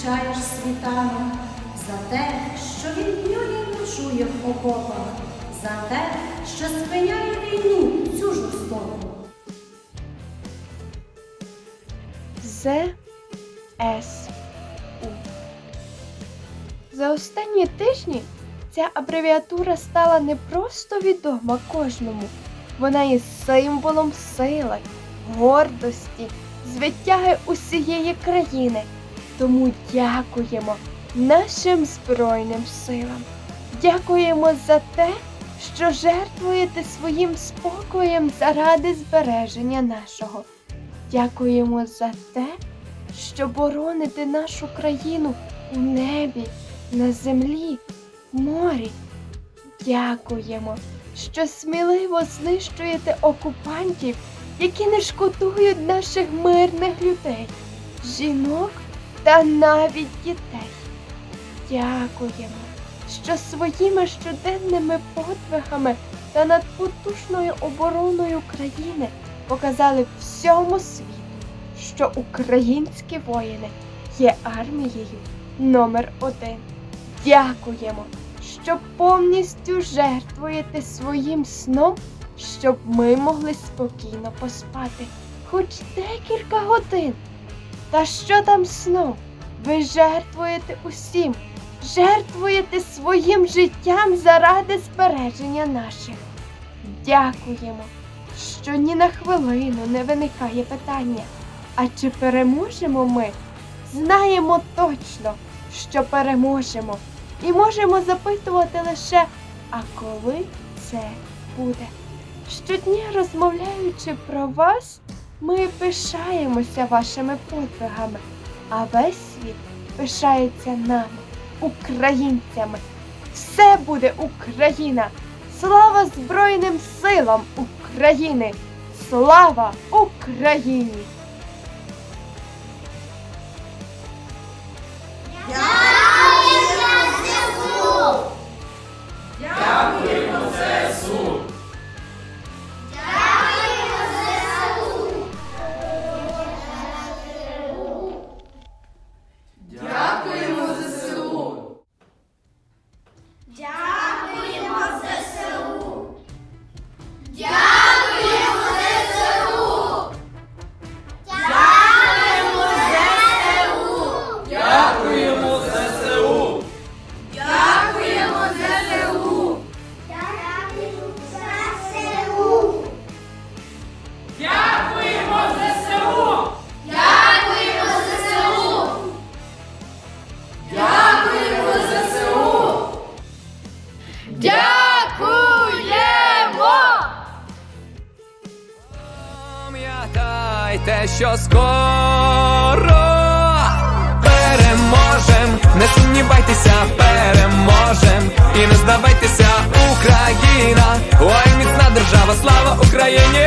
зустрічаєш світанок, за те, що він днює ночує в окопах, за те, що спиняє війну цю жорстоку. З С У. За останні тижні ця абревіатура стала не просто відома кожному, вона є символом сили, гордості, звитяги усієї країни. Тому дякуємо нашим Збройним силам. Дякуємо за те, що жертвуєте своїм спокоєм заради збереження нашого. Дякуємо за те, що бороните нашу країну у небі, на землі, в морі. Дякуємо, що сміливо знищуєте окупантів, які не шкодують наших мирних людей, жінок та навіть дітей. Дякуємо, що своїми щоденними подвигами та надпотужною обороною країни показали всьому світу, що українські воїни є армією номер один. Дякуємо, що повністю жертвуєте своїм сном, щоб ми могли спокійно поспати хоч декілька годин. Та що там сном? Ви жертвуєте усім, жертвуєте своїм життям заради збереження наших. Дякуємо, що ні на хвилину не виникає питання. А чи переможемо ми? Знаємо точно, що переможемо, і можемо запитувати лише, а коли це буде. Щодня розмовляючи про вас, ми пишаємося вашими подвигами, а весь світ пишається нами, українцями. Все буде Україна! Слава Збройним силам України! Слава Україні! знайте, що скоро переможем, не сумнівайтеся, переможем. І не здавайтеся, Україна, ой, міцна держава, слава Україні.